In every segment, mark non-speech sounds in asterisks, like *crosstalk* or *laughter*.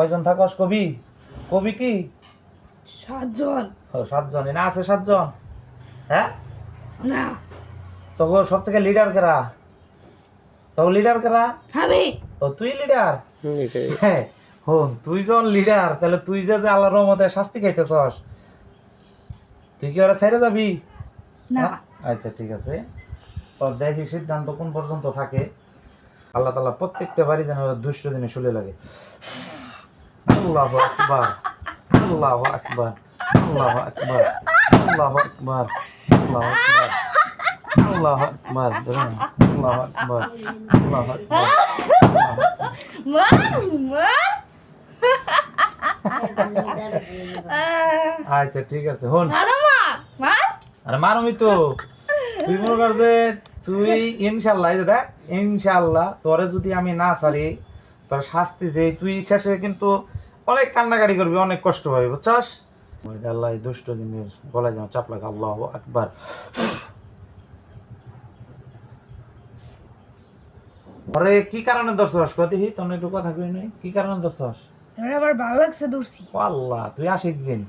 কয়জন থাকস কবি? কবি কি? সাতজন। ও সাতজন। না আছে সাতজন? হ্যাঁ? না। তোকে সব থেকে লিডার কেরা? তো লিডার কেরা? আমি। ও তুই লিডার হ্যাঁ হন তুই যখন লিডার তাহলে তুই যে যে আল্লাহর রহমতে শাস্তি খাইতেছস তুই কি ওরা ছেড়ে যাবি? না। হ্যাঁ? আচ্ছা ঠিক আছে। তো দেখি সিদ্ধান্ত কোন পর্যন্ত থাকে। আল্লাহ তালা প্রত্যেকটা বাড়ি যেন ওর দুষ্ট দিনে শুলে লাগে। আল্লাহ আকবার আল্লাহ আকবার আল্লাহ আকবার আল্লাহ আকবার আল্লাহ আকবার আল্লাহ আকবার আল্লাহ আকবার আল্লাহ আকবার মার মার আচ্ছা ঠিক আছে হন। আরে মারমি তো তুই মনে কর যে তুই ইনশাল্লাহ দেখ ইনশাল্লাহ তোরে যদি আমি না ছাড়ি তোর শাস্তি দেই তুই শেষে কিন্তু অনেক কান্নাকাটি করবি অনেক কষ্ট পাবি বুঝছস? আল্লাহ দুষ্ট জিনিস গলায় যেন চাপ লাগে আল্লাহ একবার আরে কি কারণে দর্শস কত হি তোমরা একটু কথা কই নাই। কি কারণে দর্শস আমার আবার ভালো লাগছে ও আল্লাহ তুই আশিক দিন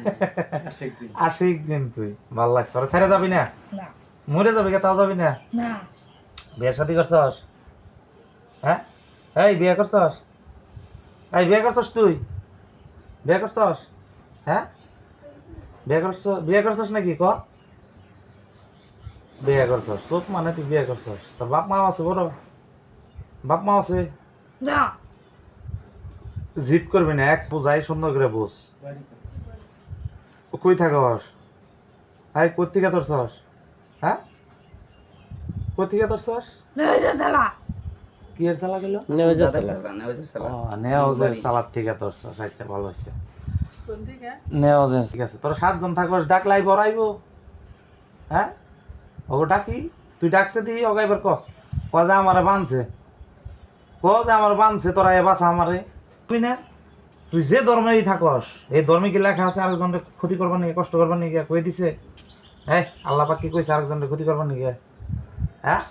*laughs* আশিক দিন আশিক দিন তুই ভালো লাগছে। ওরা ছেড়ে যাবি না? না। মরে যাবি কে তাও যাবি না? না। বিয়ে শাদি করছস? হ্যাঁ? এই বিয়ে করছস? এই বিয়ে করছস তুই? বিয়ে করছস? হ্যাঁ? বিয়ে করছ বিয়ে করছস নাকি ক? বিয়ে করছস চোখ মানে তুই বিয়ে করছস। তোর বাপ মা আছে বড়? বাপ মা আছে? না। জিদ করবি না এক বুঝাই সুন্দর করে বুঝ। কই থাকস? হাই কোথেকে তোরছস হ্যাঁ? কোথেকে তোরছস নয়জা নেওয়াজের নেওয়াজের সালাদ ঠিক আছে তোর আচ্ছা ভালো হয়েছে নেওয়াজের ঠিক আছে। তোর সাতজন থাকবস ডাকলাই বড়াইব হ্যাঁ ওগো ডাকি তুই ডাকছে দি ওগা এবার ক। ক যে আমারে বানছে ক যে আমার বানছে তোরা এ বাসা আমারে তুই না? তুই যে ধর্মেরই থাকস এই ধর্মে কি লেখা আছে আরেকজনকে ক্ষতি করবার নাকি কষ্ট করবার নাকি কই দিছে। হ্যাঁ আল্লাহ পাক কি কইছে আরেকজনকে ক্ষতি করবার নাকি হ্যাঁ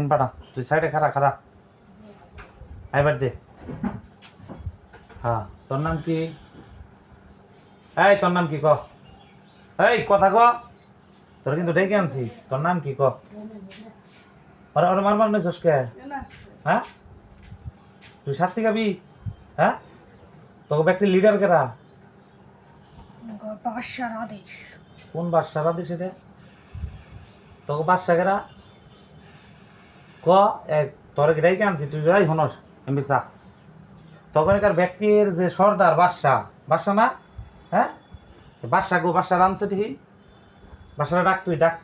তিন পাটা। তুই সাইডে খারা খারা আইবার দে হ্যাঁ তোর নাম কি? এই তোর নাম কি ক? এই কথা ক। তোর কিন্তু ডেকে আনছি। তোর নাম কি ক? আরে আরে মার মার নেছস কে? হ্যাঁ? তুই শাস্তি খাবি? হ্যাঁ? তোকে ব্যক্তি লিডার কেরা? বাদশার আদেশ। কোন বাদশা বাদে সেটা তোকে বাদশা কেরা? ক তোর ডেকে আনছি? তুই যাই হনস এমবি চা। তখন একার ব্যক্তির যে সর্দার বাদশা বাদশা না? হ্যাঁ? বাদশা গো বাদশা রানছে দেখি। বাদশাটা ডাক তুই, ডাক।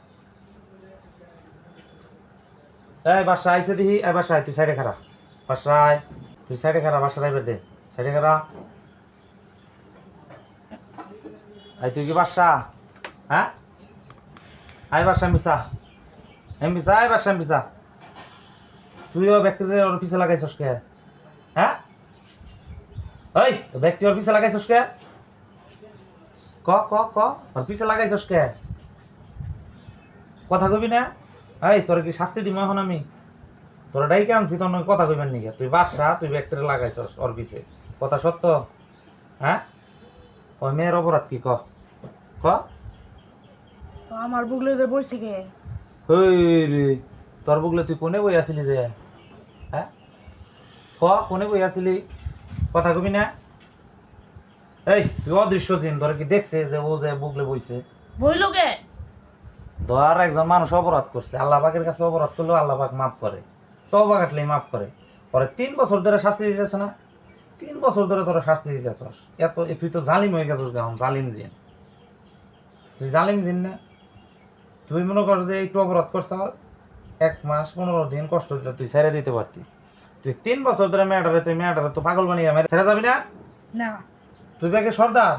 এই বাদশা আইছে দেখি। এই বাদশা তুই সাইডে খারা আয়। তুই সাইডে খারা বাদশা আইবার দে। সাইডে খারা আই তুই কি বাদশা হ্যাঁ? আয় বাদশা মিসা এম বিসা আয় বাদশা মিসা তুইও ব্যক্তিদের পিছে লাগাইছস কে? হ্যাঁ? ওই ব্যক্তি পিছে লাগাইছস কে? ক ক ক পিছে লাগাইছস কে? কথা কবি না? এই তোর কি শাস্তি দিম এখন আমি? তোর ডাইকে আনছি তোর কথা কইবেন নাকি তুই বাসা তুই ব্যক্তিরে লাগাইছস পিছে কথা সত্য? হ্যাঁ? ওই মেয়ের অপরাধ কি ক? ক? তো আমার বুগলে যে বসে গে হই রে তোর বুকলে তুই কোনে বই আসিলি যে হ্যাঁ? ক কোনে বই আসিলি কথা কবি না? এই তুই অদৃশ্য চিন তোর কি দেখছে যে ও যে বুকলে বইছে? বইল গে ধর একজন মানুষ অপরাধ করছে আল্লাহ পাকের কাছে অপরাধ করলেও আল্লাহ পাক মাফ করে তবা কাটলে মাফ করে। পরে তিন বছর ধরে শাস্তি দিতেছে না? তিন বছর ধরে তোরা শাস্তি দিতেছস। এত তুই তো জালিম হয়ে গেছিস গাম জালিম জিন। তুই জালিম জিন না? তুই মনে কর যে একটু অপরাধ করছ এক মাস পনেরো দিন কষ্ট দিলে তুই ছেড়ে দিতে পারতি। তুই তিন বছর ধরে মেয়েটারে তুই মেয়েটারে তো পাগল বানিয়ে মেরে ছেড়ে যাবি না? না। তুই ব্যাগে সর্দার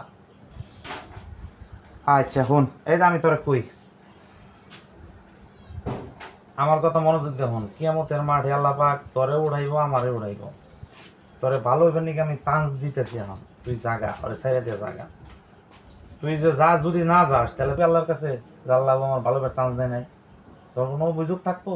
আচ্ছা শুন এই যে আমি তোরে কই। আমার কথা মনোযোগ দেখুন কিয়ামতের মাঠে আল্লাহ পাক তোরে উড়াইবো আমারে উড়াইবো। তোরে ভালো হইবে নাকি আমি চান্স দিতেছি এখন। তুই জাগা ওরে ছেড়ে দিয়ে জাগা। তুই যে যা যদি না যাস তাহলে তুই আল্লাহর কাছে আল্লাহ আমার ভালো চান্স দেয় নাই। তোর কোনো অভিযোগ থাকব